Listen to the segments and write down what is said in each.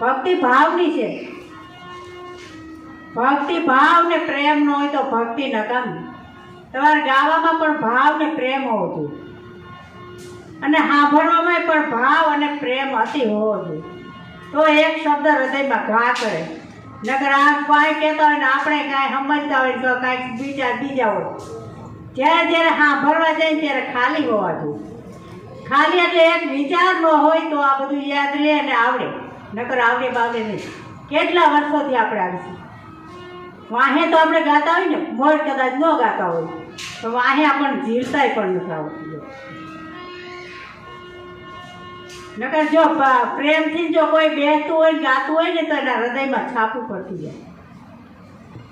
ભક્તિ ભાવની છે. ભક્તિ ભાવ ને પ્રેમ ન હોય તો ભક્તિ નકામી તમારે ગાવામાં પણ ભાવ ને પ્રેમ હોવો જોઈએ. અને સાંભળવામાં પણ ભાવ અને પ્રેમ અતિ હોવો જોઈએ. તો એક શબ્દ હૃદયમાં ઘા કરે. નકર આ કાંઈ કહેતા હોય ને આપણે કાંઈ સમજતા હોય તો કાંઈક બીજા બીજા હોય. જ્યારે જ્યારે સાંભળવા જાય ત્યારે ખાલી હોવા જોઈએ. ખાલી એટલે એક વિચાર ન હોય તો આ બધું યાદ રહે અને આવડે. નકર આવડે બાવડે નહીં. કેટલા વર્ષોથી આપણે આવીશું વાહે તો આપણે ગાતા હોય ને મોર કદાચ ન ગાતા હોય, તો વાહે આપણને જીરતાય પણ નથી આવડતું નકર જો પ્રેમથી જો કોઈ બેસતું હોય ગાતું હોય ને, તો એના હૃદયમાં છાપું પડતી જાય.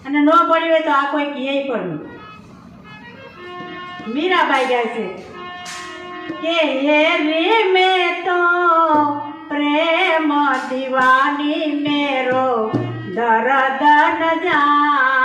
અને ન પડી હોય તો આ કોઈ કહે પણ નહીં. મીરાબાઈ ગાય છે, કે હે રે મેં તો પ્રેમ દીવાની મેરો દરદન ન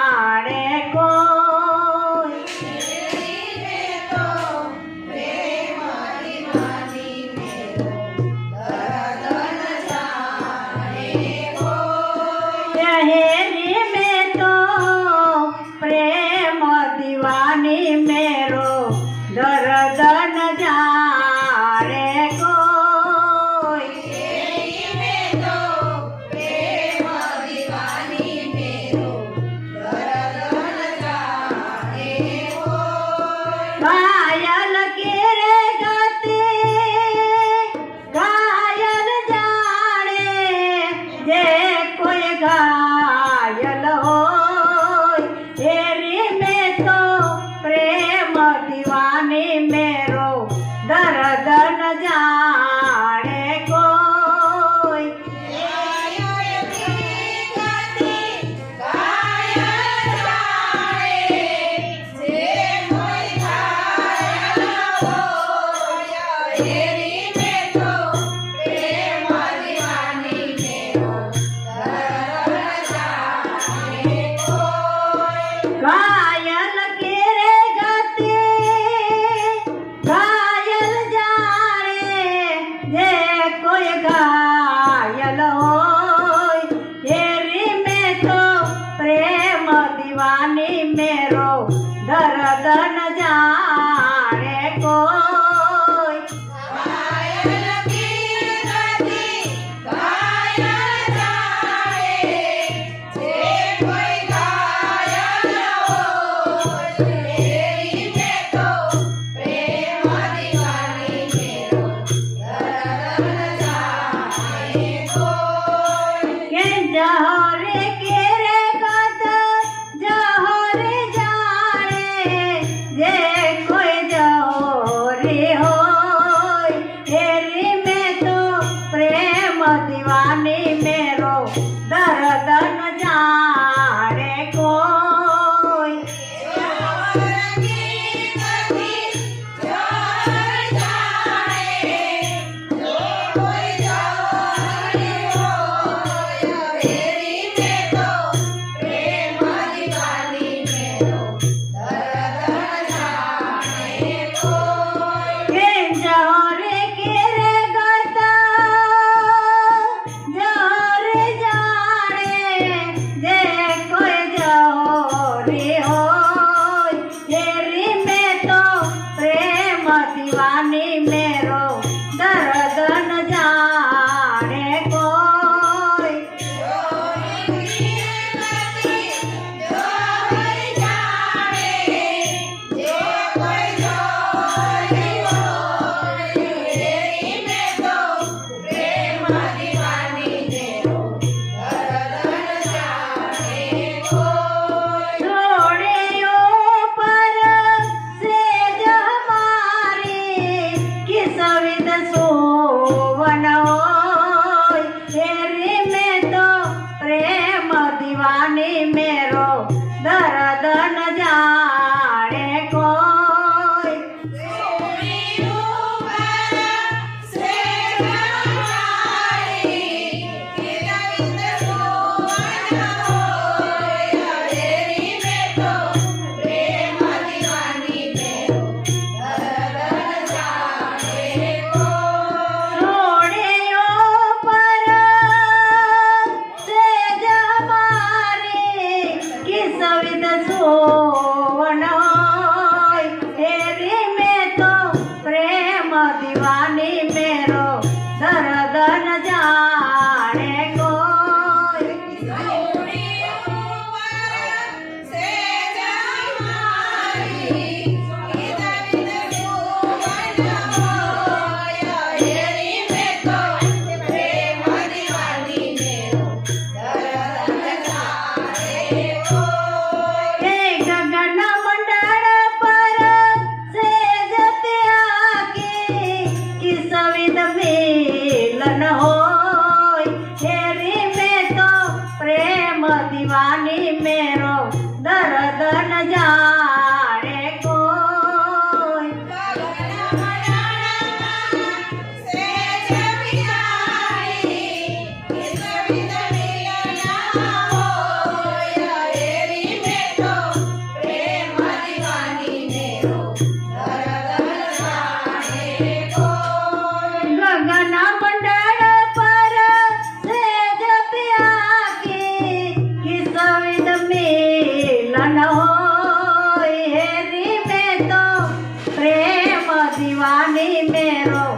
દીવાની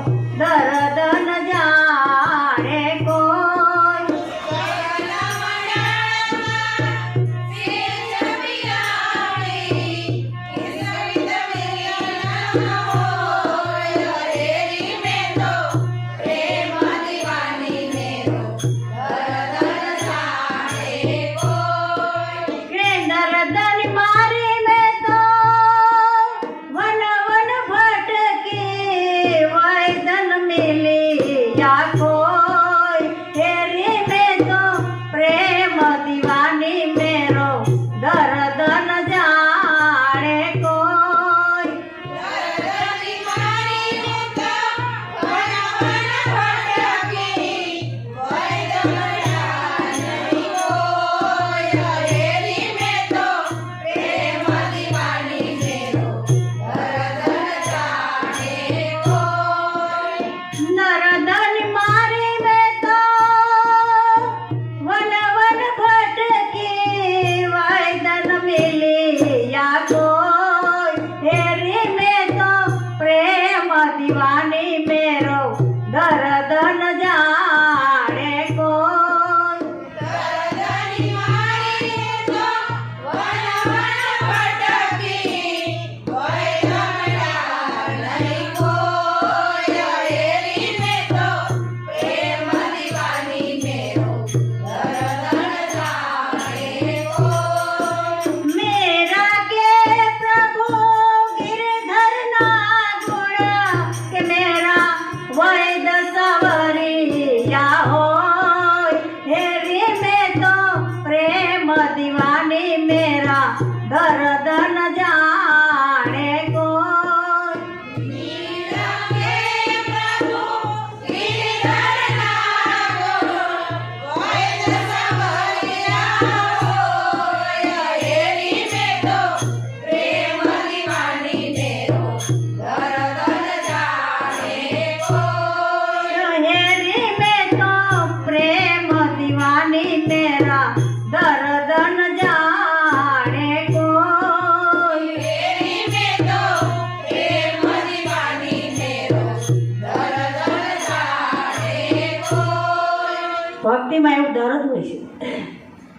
ભક્તિમાં એવું દર્દ હોય છે.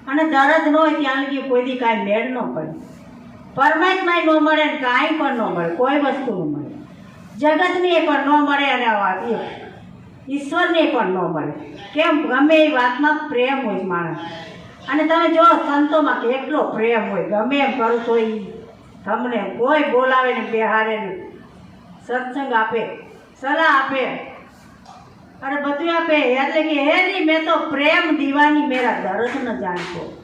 અને દર્દ ન હોય ત્યાં લગી કોઈથી કાંઈ મેળ ન પડે. પરમાત્મા ન મળે ને કાંઈ પણ ન મળે, કોઈ વસ્તુ ન મળે. જગતને પણ ન મળે અને ઈશ્વરને પણ ન મળે. કેમ? ગમે એ વાતમાં પ્રેમ હોય માણસ. અને તમે જો સંતોમાં કેટલો પ્રેમ હોય, ગમે એમ કરું તો એ તમને કોઈ બોલાવે ને બેહારે ને સત્સંગ આપે, સલાહ આપે. અરે બધું આપે. એટલે કે હેરી મેં તો પ્રેમ દીવાની મેરા દરદનો જાણતો.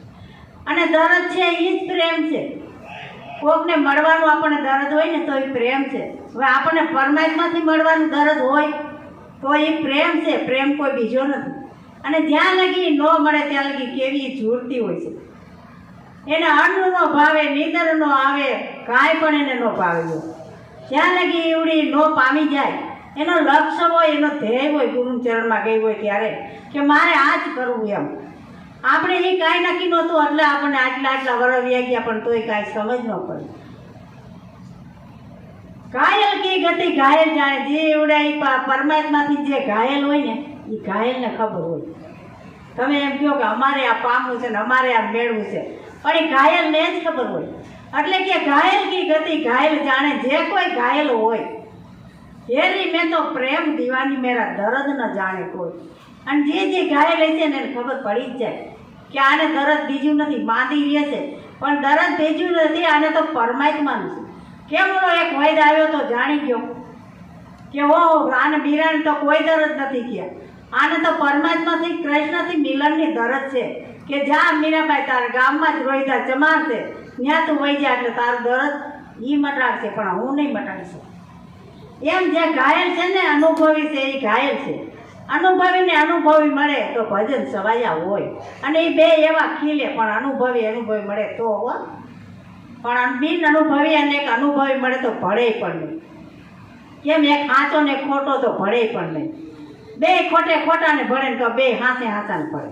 અને દરદ છે એ જ પ્રેમ છે. કોકને મળવાનું આપણને દરદ હોય ને તો એ પ્રેમ છે. હવે આપણને પરમાત્માથી મળવાનું દરદ હોય તો એ પ્રેમ છે. પ્રેમ કોઈ બીજો નથી. અને જ્યાં લગી ન મળે ત્યાં લગી કેવી ઝૂરતી હોય છે. એને અન્ન નો ભાવે નીંદર નો આવે, કાંઈ પણ એને ન ભાવે. જ્યાં લગી એવડી ન પામી જાય એનો લક્ષ્ય હોય, એનો ધ્યેય હોય ગુરુ ચરણમાં ગઈ હોય ત્યારે, કે મારે આ જ કરવું એમ. આપણે એ કાંઈ નક્કી નહોતું, એટલે આપણને આટલા આટલા વરસ વ્યા ગયા, પણ તોય કાંઈ સમજ ન પડે. ઘાયલ કી ગતિ, ઘાયલ જાણે. જે એવડા પરમાત્માથી જે ઘાયલ હોય ને એ ઘાયલને ખબર હોય. તમે એમ કહો કે અમારે આ પામવું છે ને, અમારે આ મેળવું છે. પણ એ ઘાયલને જ ખબર હોય. એટલે કે ઘાયલ કે ગતિ, ઘાયલ જાણે. જે કોઈ ઘાયલ હોય એની મેં તો પ્રેમ દીવાની મેરા દર્દ ન જાણે કોઈ. અને જે જે ઘાયલ છે એને ખબર પડી જ જાય કે આને દરદ બીજું નથી માંદી રહે છે. પણ દરદ બીજું નથી, આને તો પરમાત્માનું છે. કેમ એક વૈદ આવ્યો તો જાણી ગયો કે ઓ આને બીરાને તો કોઈ દરદ નથી ગયા. આને તો પરમાત્માથી, કૃષ્ણથી મિલનની દરજ છે કે જ્યાં મીરાબાઈ, તારા ગામમાં જ રોહિતા જમાડશે. ત્યાં તું વહી જાય એટલે તારું દરદ એ મટાડશે, પણ હું નહીં મટાડી શકું. એમ જે ઘાયલ છે ને, અનુભવી છે, એ ઘાયલ છે. અનુભવીને અનુભવી મળે તો ભજન સવાયા હોય. અને એ બે એવા ખીલે, પણ અનુભવી અનુભવી મળે તો હો. પણ બિન અનુભવી અને એક અનુભવી મળે તો ભળે પણ નહીં. કેમ એક સાચો ને ખોટો તો ભળે પણ નહીં. બે ખોટે ખોટા ને ભળે ને બે હાથે હાથાને ભળે.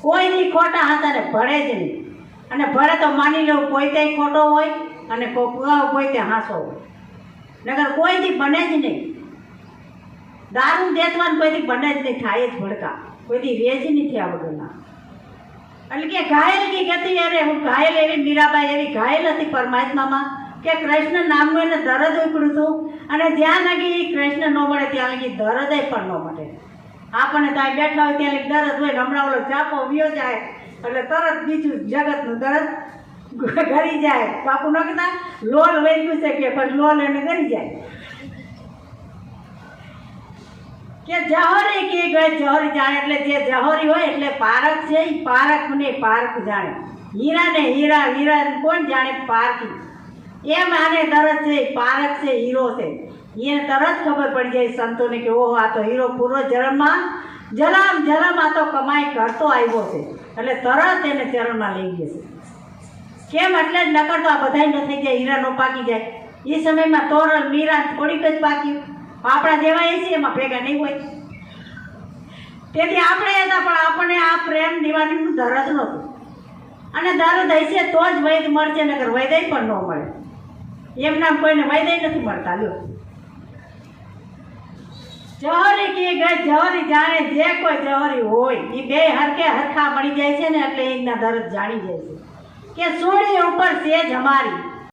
કોઈની ખોટા હાથાને ભળે જ નહીં. અને ભળે તો માની લો કોઈ તે ખોટો હોય અને કોઈ તે હાંસો હોય. નગર કોઈથી બને જ નહીં. દારૂ દેતવાનું કોઈથી બને જ નહીં, થાય જ ભડકા. કોઈથી રે જ નહીં થયા વગરના. એટલે કે ઘાયલ કી કહેતી અરે હું ઘાયલ એવી મીરાબાઈ, એવી ઘાયલ હતી પરમાત્મામાં કે કૃષ્ણ નામનું એને દરદ ઉપડ્યું હતું અને જ્યાં લગી કૃષ્ણ ન મળે, ત્યાં લગી દરદ પણ ન મળે. આપણને ત્યાં બેઠા હોય ત્યાં લગી દરદ હોય હમણાં ઓલો ચાપો વ્યો જાય, એટલે તરત બીજું જગતનું દરદ ગરી જાય. બાપુ ન કહેતા, લોલ વહી ગયું છે કે, પણ લોલ એને ગરી જાય. કે જહોરી કે ગઈ, જહોરી જાણે એટલે જે જહોરી હોય એટલે પારક છે એ પારક ને પારક જાણે. હીરા ને હીરા હીરા કોણ જાણે? પારકી. એમ આને તરત છે પારક છે, હીરો છે. એને તરત ખબર પડી જાય સંતોને કે, ઓહો, આ તો હીરો પૂર્વ જન્મમાં જલમ જલમ આ તો કમાઈ કરતો આવ્યો છે. એટલે તરત એને ચરણમાં લઈ જશે કેમ એટલે જ નકર તો આ બધાય ન થઈ જાય, હીરા નો પાકી જાય. એ સમયમાં તોરણ મીરા થોડીક જ પાક્યું આપણા જેવા એ છે એમાં ભેગા નહીં હોય. તેથી આપણે હતા પણ આપણને આ પ્રેમ દિવાળીનું દરદ નહોતું અને દરદ હશે તો જ વૈદ મળશે નગર વૈદય પણ ન મળે. એમના કોઈને વૈદય નથી મળતા, લ્યો. જહરી કે ગઈ, જહરી જાણે જે કોઈ જહરી હોય એ બે હરકે હરખા મળી જાય છે ને, એટલે એના દરદ જાણી જાય છે. કે સોળી ઉપર સેજ અમારી.